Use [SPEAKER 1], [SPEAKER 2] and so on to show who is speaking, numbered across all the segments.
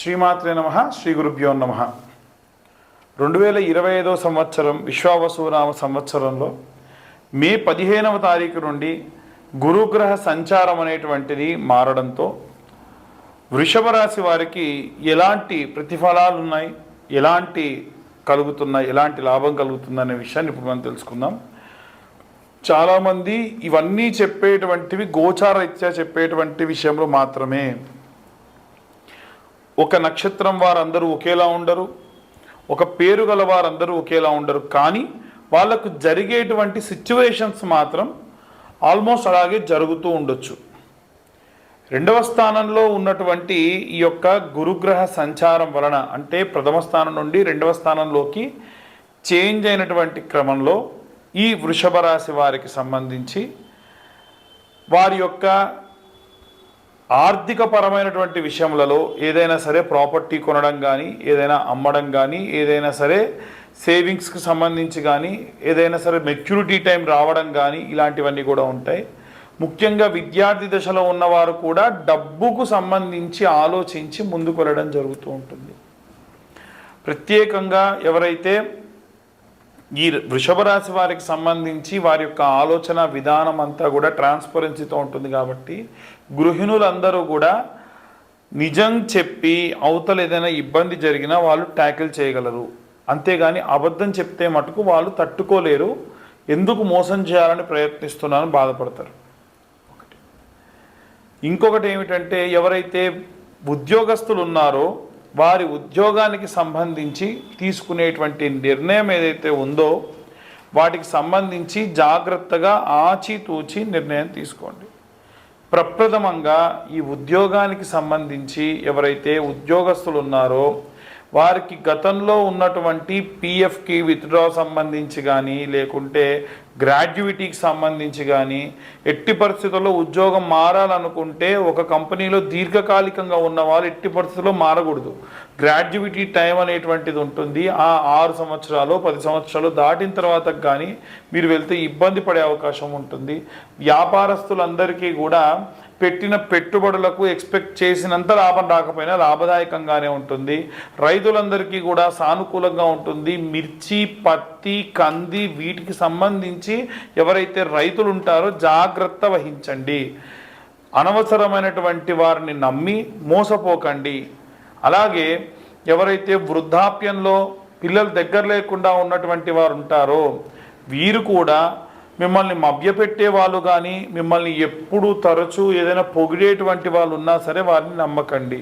[SPEAKER 1] శ్రీమాత్రే నమ శ్రీ గురుభ్యో నమ. రెండు వేల ఇరవై ఐదో సంవత్సరం విశ్వావసునామ సంవత్సరంలో మే పదిహేనవ తారీఖు నుండి గురుగ్రహ సంచారం అనేటువంటిది మారడంతో వృషభ రాశి వారికి ఎలాంటి ప్రతిఫలాలు ఉన్నాయి ఎలాంటి కలుగుతున్నాయి ఎలాంటి లాభం కలుగుతుంది అనే విషయాన్ని ఇప్పుడు మనం తెలుసుకుందాం. చాలామంది ఇవన్నీ చెప్పేటువంటివి గోచారరీత్యా చెప్పేటువంటి విషయంలో మాత్రమే ఒక నక్షత్రం వారందరూ ఒకేలా ఉండరు ఒక పేరు గల వారందరూ ఒకేలా ఉండరు. కానీ వాళ్ళకు జరిగేటువంటి సిచ్యువేషన్స్ మాత్రం ఆల్మోస్ట్ అలాగే జరుగుతూ ఉండొచ్చు. రెండవ స్థానంలో ఉన్నటువంటి ఈ యొక్క గురుగ్రహ సంచారం వలన అంటే ప్రథమ స్థానం నుండి రెండవ స్థానంలోకి చేంజ్ అయినటువంటి క్రమంలో ఈ వృషభ రాశి వారికి సంబంధించి వారి యొక్క ఆర్థిక పరమైనటువంటి విషయములలో ఏదైనా సరే ప్రాపర్టీ కొనడం కానీ ఏదైనా అమ్మడం కానీ ఏదైనా సరే సేవింగ్స్కి సంబంధించి కానీ ఏదైనా సరే మెచ్యూరిటీ టైం రావడం కానీ ఇలాంటివన్నీ కూడా ఉంటాయి. ముఖ్యంగా విద్యార్థి దశలో ఉన్నవారు కూడా డబ్బుకు సంబంధించి ఆలోచించి ముందుకు వెళ్ళడం జరుగుతూ ఉంటుంది. ప్రత్యేకంగా ఎవరైతే ఈ వృషభ రాశి వారికి సంబంధించి వారి యొక్క ఆలోచన విధానం అంతా కూడా ట్రాన్స్పరెన్సీతో ఉంటుంది కాబట్టి గృహిణులందరూ కూడా నిజం చెప్పి అవతల ఏదైనా ఇబ్బంది జరిగినా వాళ్ళు ట్యాకిల్ చేయగలరు. అంతేగాని అబద్ధం చెప్తే మటుకు వాళ్ళు తట్టుకోలేరు. ఎందుకు మోసం చేయాలని ప్రయత్నిస్తున్నారని బాధపడతారు. ఒకటి. ఇంకొకటి ఏమిటంటే ఎవరైతే ఉద్యోగస్తులు ఉన్నారో వారి ఉద్యోగానికి సంబంధించి తీసుకునేటువంటి నిర్ణయం ఏదైతే ఉందో వాటికి సంబంధించి జాగ్రత్తగా ఆచితూచి నిర్ణయం తీసుకోండి. ప్రప్రథమంగా ఈ ఉద్యోగానికి సంబంధించి ఎవరైతే ఉద్యోగస్తులు ఉన్నారో వారికి గతంలో ఉన్నటువంటి పిఎఫ్కి విత్డ్రా సంబంధించి కానీ లేకుంటే గ్రాడ్యుయేటీకి సంబంధించి కానీ ఎట్టి పరిస్థితుల్లో ఉద్యోగం మారాలనుకుంటే ఒక కంపెనీలో దీర్ఘకాలికంగా ఉన్న వాళ్ళు ఎట్టి పరిస్థితుల్లో మారకూడదు. గ్రాడ్యుయేటీ టైం అనేటువంటిది ఉంటుంది. ఆ ఆరు సంవత్సరాలు పది సంవత్సరాలు దాటిన తర్వాత కానీ మీరు వెళ్తే ఇబ్బంది పడే అవకాశం ఉంటుంది. వ్యాపారస్తులందరికీ కూడా పెట్టిన పెట్టుబడులకు ఎక్స్పెక్ట్ చేసినంత లాభం రాకపోయినా లాభదాయకంగానే ఉంటుంది. రైతులందరికీ కూడా సానుకూలంగా ఉంటుంది. మిర్చి పత్తి కంది వీటికి సంబంధించి ఎవరైతే రైతులు ఉంటారో జాగ్రత్త వహించండి. అనవసరమైనటువంటి వారిని నమ్మి మోసపోకండి. అలాగే ఎవరైతే వృద్ధాప్యంలో పిల్లలు దగ్గర లేకుండా ఉన్నటువంటి వారు ఉంటారో వీరు కూడా మిమ్మల్ని మభ్యపెట్టే వాళ్ళు కానీ మిమ్మల్ని ఎప్పుడు తరచూ ఏదైనా పొగిడేటువంటి వాళ్ళు ఉన్నా సరే వారిని నమ్మకండి.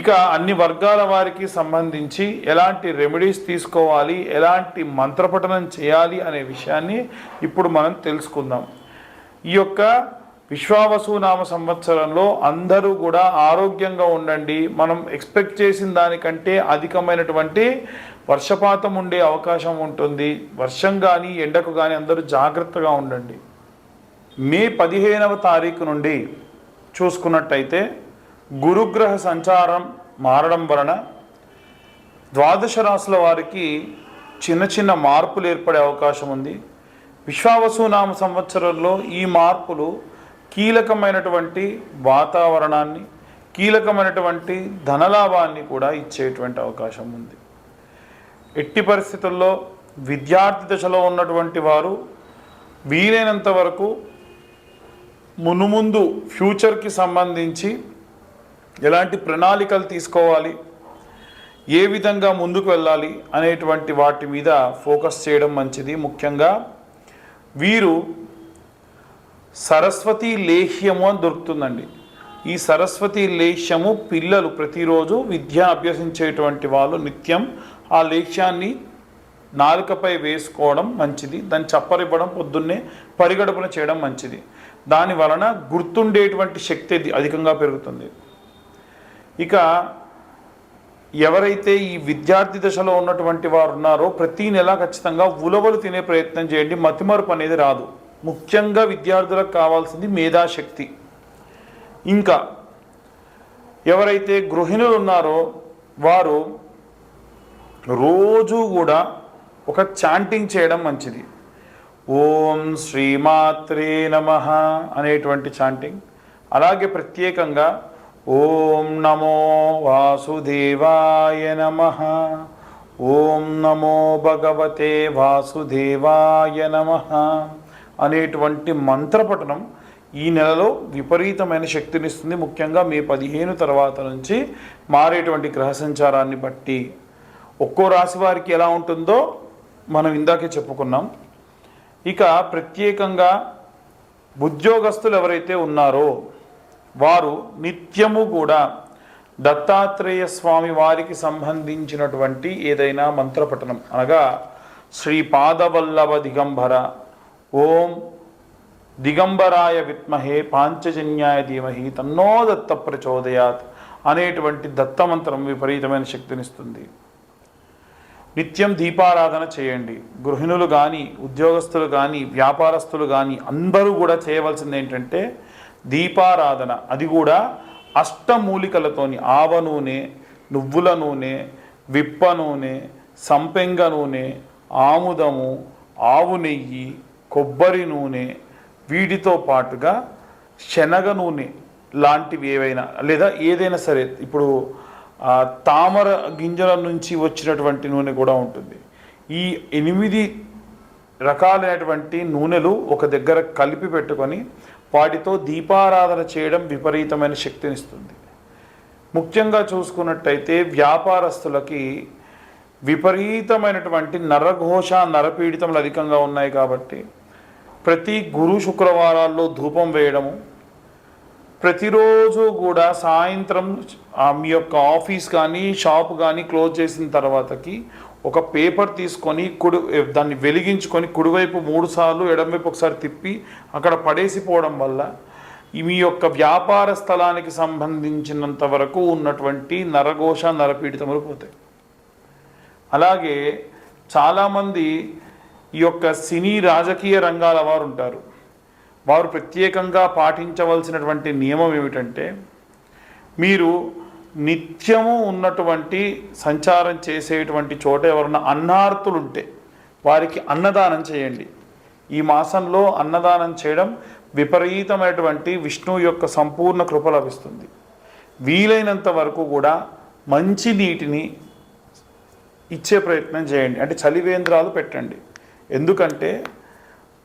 [SPEAKER 1] ఇక అన్ని వర్గాల వారికి సంబంధించి ఎలాంటి రెమెడీస్ తీసుకోవాలి ఎలాంటి మంత్రపఠనం చేయాలి అనే విషయాన్ని ఇప్పుడు మనం తెలుసుకుందాం. ఈ యొక్క విశ్వావసునామ సంవత్సరంలో అందరూ కూడా ఆరోగ్యంగా ఉండండి. మనం ఎక్స్పెక్ట్ చేసిన దానికంటే అధికమైనటువంటి వర్షపాతం ఉండే అవకాశం ఉంటుంది. వర్షం కానీ ఎండకు కానీ అందరూ జాగ్రత్తగా ఉండండి. మే పదిహేనవ తారీఖు నుండి చూసుకున్నట్టయితే గురుగ్రహ సంచారం మారడం వలన ద్వాదశ రాశుల వారికి చిన్న చిన్న మార్పులు ఏర్పడే అవకాశం ఉంది. విశ్వావసునామ సంవత్సరంలో ఈ మార్పులు కీలకమైనటువంటి వాతావరణాన్ని కీలకమైనటువంటి ధనలాభాన్ని కూడా ఇచ్చేటువంటి అవకాశం ఉంది. ఎట్టి పరిస్థితుల్లో విద్యార్థి దశలో ఉన్నటువంటి వారు వీలైనంత వరకు మునుముందు ఫ్యూచర్కి సంబంధించి ఎలాంటి ప్రణాళికలు తీసుకోవాలి ఏ విధంగా ముందుకు వెళ్ళాలి అనేటువంటి వాటి మీద ఫోకస్ చేయడం మంచిది. ముఖ్యంగా వీరు సరస్వతి లేహ్యము అని దొరుకుతుందండి. ఈ సరస్వతి లేహ్యము పిల్లలు ప్రతిరోజు విద్య అభ్యసించేటువంటి వాళ్ళు నిత్యం ఆ లేఖ్యాన్ని నాలుకపై వేసుకోవడం మంచిది దాన్ని చప్పరివ్వడం పొద్దున్నే పరిగడుపున చేయడం మంచిది. దాని వలన గుర్తుండేటువంటి శక్తి అది అధికంగా పెరుగుతుంది. ఇక ఎవరైతే ఈ విద్యార్థి దశలో ఉన్నటువంటి వారు ఉన్నారో ప్రతి నెల ఖచ్చితంగా ఉలవలు తినే ప్రయత్నం చేయండి మతిమరుపు అనేది రాదు. ముఖ్యంగా విద్యార్థులకు కావాల్సింది మేధాశక్తి. ఇంకా ఎవరైతే గృహిణులు ఉన్నారో వారు రోజు కూడా ఒక చాంటింగ్ చేయడం మంచిది. ఓం శ్రీమాత్రే నమ అనేటువంటి చాంటింగ్. అలాగే ప్రత్యేకంగా ఓం నమో వాసుదేవాయ నమ. ఓం నమో భగవతే వాసుదేవాయ నమ అనేటువంటి మంత్రపఠనం ఈ నెలలో విపరీతమైన శక్తినిస్తుంది. ముఖ్యంగా మే పదిహేను తర్వాత నుంచి మారేటువంటి గ్రహ సంచారాన్ని బట్టి ఒక్కో రాశి వారికి ఎలా ఉంటుందో మనం ఇందాకే చెప్పుకున్నాం. ఇక ప్రత్యేకంగా ఉద్యోగస్తులు ఎవరైతే ఉన్నారో వారు నిత్యము కూడా దత్తాత్రేయ స్వామి వారికి సంబంధించినటువంటి ఏదైనా మంత్రపఠనం అనగా శ్రీ పాదవల్లభ దిగంబర ఓం దిగంబరాయ విత్మహే పాంచజన్యాయ ధీమహి తన్నో దత్త ప్రచోదయాత్ అనేటువంటి దత్తమంత్రం విపరీతమైన శక్తినిస్తుంది. నిత్యం దీపారాధన చేయండి. గృహిణులు కానీ ఉద్యోగస్తులు కానీ వ్యాపారస్తులు కానీ అందరూ కూడా చేయవలసింది ఏంటంటే దీపారాధన. అది కూడా అష్టమూలికలతోని ఆవ నూనె నువ్వుల నూనె విప్ప నూనె సంపెంగ నూనె ఆముదము ఆవు నెయ్యి కొబ్బరి నూనె వీటితో పాటుగా శనగ నూనె లాంటివి ఏవైనా లేదా ఏదైనా సరే. ఇప్పుడు తామర గింజల నుంచి వచ్చినటువంటి నూనె కూడా ఉంటుంది. ఈ ఎనిమిది రకాలైనటువంటి నూనెలు ఒక దగ్గర కలిపి పెట్టుకొని వాటితో దీపారాధన చేయడం విపరీతమైన శక్తినిస్తుంది ముఖ్యంగా చూసుకున్నట్టయితే వ్యాపారస్తులకి విపరీతమైనటువంటి నరఘోష నరపీడితములు అధికంగా ఉన్నాయి కాబట్టి ప్రతి గురు శుక్రవారాల్లో ధూపం వేయడము ప్రతిరోజు కూడా సాయంత్రం మీ యొక్క ఆఫీస్ కానీ షాప్ కానీ క్లోజ్ చేసిన తర్వాతకి ఒక పేపర్ తీసుకొని కుడి దాన్ని వెలిగించుకొని కుడివైపు మూడు సార్లు ఎడమవైపు ఒకసారి తిప్పి అక్కడ పడేసిపోవడం వల్ల మీ యొక్క వ్యాపార స్థలానికి సంబంధించినంత వరకు ఉన్నటువంటి నరఘోష నరపీడితములు పోతాయి. అలాగే చాలామంది ఈ యొక్క సినీ రాజకీయ రంగాల వారు ఉంటారు. వారు ప్రత్యేకంగా పాటించవలసినటువంటి నియమం ఏమిటంటే మీరు నిత్యము ఉన్నటువంటి సంచారం చేసేటువంటి చోట ఎవరన్నా అన్నార్థులు ఉంటే వారికి అన్నదానం చేయండి. ఈ మాసంలో అన్నదానం చేయడం విపరీతమైనటువంటి విష్ణువు యొక్క సంపూర్ణ కృప లభిస్తుంది. వీలైనంత వరకు కూడా మంచి నీటిని ఇచ్చే ప్రయత్నం చేయండి. అంటే చలివేంద్రాలు పెట్టండి. ఎందుకంటే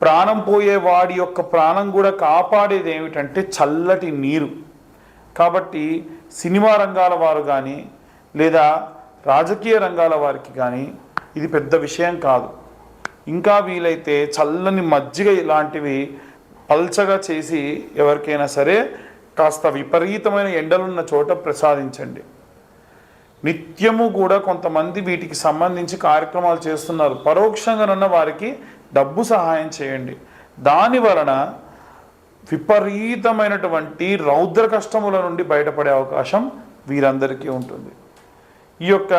[SPEAKER 1] ప్రాణం పోయే వాడి యొక్క ప్రాణం కూడా కాపాడేది ఏమిటంటే చల్లటి నీరు. కాబట్టి సినిమా రంగాల వారు కానీ లేదా రాజకీయ రంగాల వారికి కానీ ఇది పెద్ద విషయం కాదు. ఇంకా వీలైతే చల్లని మజ్జిగ ఇలాంటివి పల్చగా చేసి ఎవరికైనా సరే కాస్త విపరీతమైన ఎండలున్న చోట ప్రసాదించండి. నిత్యము కూడా కొంతమంది వీటికి సంబంధించి కార్యక్రమాలు చేస్తున్నారు. పరోక్షంగానున్న వారికి డబ్బు సహాయం చేయండి. దాని వలన విపరీతమైనటువంటి రౌద్ర కష్టముల నుండి బయటపడే అవకాశం వీరందరికీ ఉంటుంది. ఈ యొక్క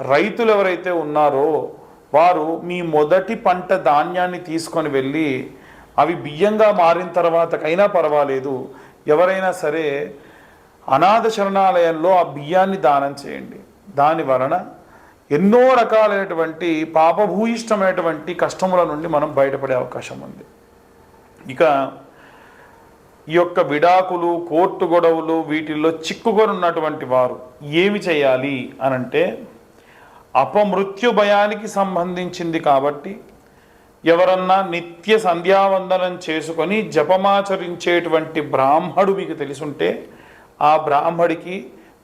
[SPEAKER 1] రైతులు ఎవరైతే ఉన్నారో వారు మీ మొదటి పంట ధాన్యాన్ని తీసుకొని వెళ్ళి అవి బియ్యంగా మారిన తర్వాతకైనా పర్వాలేదు. ఎవరైనా సరే అనాథ శరణాలయంలో ఆ బియ్యాన్ని దానం చేయండి. దాని వలన ఎన్నో రకాలైనటువంటి పాపభూయిష్టమైనటువంటి కష్టముల నుండి మనం బయటపడే అవకాశం ఉంది. ఇక ఈ యొక్క విడాకులు కోర్టు గొడవలు వీటిల్లో చిక్కుకొని ఉన్నటువంటి వారు ఏమి చేయాలి అనంటే అపమృత్యు భయానికి సంబంధించింది కాబట్టి ఎవరన్నా నిత్య సంధ్యావందనం చేసుకొని జపమాచరించేటువంటి బ్రాహ్మడు మీకు తెలుసుంటే ఆ బ్రాహ్మడికి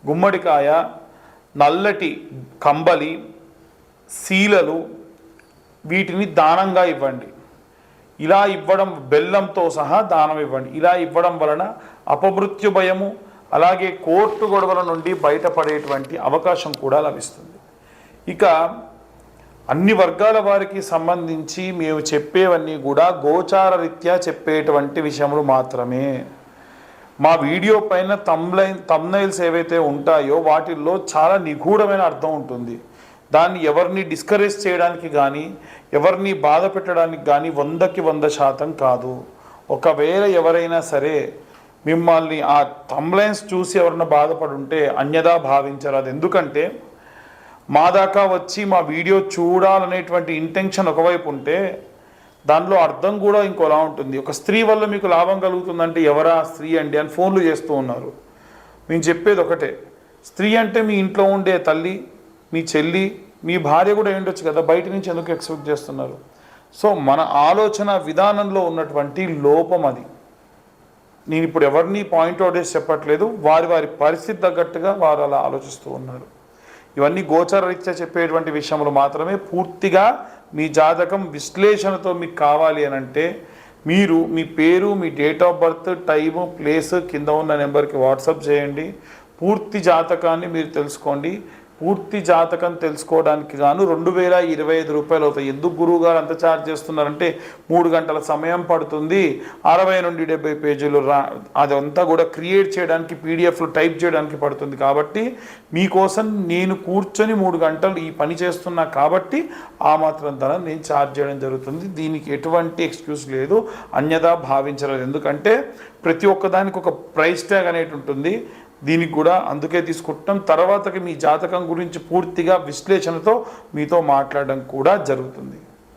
[SPEAKER 1] గుమ్మడికాయ నల్లటి కంబలి శీలలు వీటిని దానంగా ఇవ్వండి. ఇలా ఇవ్వడం బెల్లంతో సహా దానం ఇవ్వండి. ఇలా ఇవ్వడం వలన అపమృత్యు భయము అలాగే కోర్టు గొడవల నుండి బయటపడేటువంటి అవకాశం కూడా లభిస్తుంది. ఇక అన్ని వర్గాల వారికి సంబంధించి మేము చెప్పేవన్నీ కూడా గోచార రీత్యా చెప్పేటువంటి విషయములు మాత్రమే. మా వీడియో పైన తమ్లైన్ తమ్నైల్స్ ఏవైతే ఉంటాయో వాటిల్లో చాలా నిగూఢమైన అర్థం ఉంటుంది. దాన్ని ఎవరిని డిస్కరేజ్ చేయడానికి కానీ ఎవరిని బాధ పెట్టడానికి కానీ వందకి వంద శాతం కాదు. ఒకవేళ ఎవరైనా సరే మిమ్మల్ని ఆ తమ్లైన్స్ చూసి ఎవరైనా బాధపడి ఉంటే అన్యదా అది ఎందుకంటే మా దాకా వచ్చి మా వీడియో చూడాలనేటువంటి ఇంటెన్షన్ ఒకవైపు ఉంటే దానిలో అర్థం కూడా ఇంకోలా ఉంటుంది. ఒక స్త్రీ వల్ల మీకు లాభం కలుగుతుందంటే ఎవరా స్త్రీ అండి అని ఫోన్లు చేస్తూ ఉన్నారు. మేము చెప్పేది ఒకటే. స్త్రీ అంటే మీ ఇంట్లో ఉండే తల్లి మీ చెల్లి మీ భార్య కూడా ఉండొచ్చు కదా బయట నుంచి ఎందుకు ఎక్స్పెక్ట్ చేస్తున్నారు? సో మన ఆలోచన విధానంలో ఉన్నటువంటి లోపం అది. నేను ఇప్పుడు ఎవరిని పాయింట్అవుట్ చేసి చెప్పట్లేదు వారి వారి పరిస్థితి తగ్గట్టుగా వారు అలా ఆలోచిస్తూ ఉన్నారు. ఇవన్నీ గోచర రీత్యా చెప్పేటువంటి విషయములు మాత్రమే పూర్తిగా మీ జాతకం విశ్లేషణతో మీకు కావాలి అని అంటే మీరు మీ పేరు మీ date of birth time place కింద ఉన్న నెంబర్కి వాట్సాప్ చేయండి. పూర్తి జాతకాన్ని మీరు తెలుసుకోండి. పూర్తి జాతకం తెలుసుకోవడానికి గాను రెండు వేల ఇరవై ఐదు రూపాయలు అవుతాయి. ఎందుకు గురువు గారు అంత ఛార్జ్ చేస్తున్నారంటే మూడు గంటల సమయం పడుతుంది. అరవై నుండి డెబ్బై పేజీలు రా అదంతా కూడా క్రియేట్ చేయడానికి పీడిఎఫ్లు టైప్ చేయడానికి పడుతుంది. కాబట్టి మీకోసం నేను కూర్చొని మూడు గంటలు ఈ పని చేస్తున్నా కాబట్టి ఆ మాత్రం ధర నేను ఛార్జ్ చేయడం జరుగుతుంది. దీనికి ఎటువంటి ఎక్స్క్యూజ్ లేదు. అన్యదా భావించలేదు. ఎందుకంటే ప్రతి ఒక్కదానికి ఒక ప్రైస్ ట్యాగ్ అనేది ఉంటుంది. దీనికి కూడా అందుకే తీసుకుంటాం తర్వాతకి మీ జాతకం గురించి పూర్తిగా విశ్లేషణతో మీతో మాట్లాడడం కూడా జరుగుతుంది.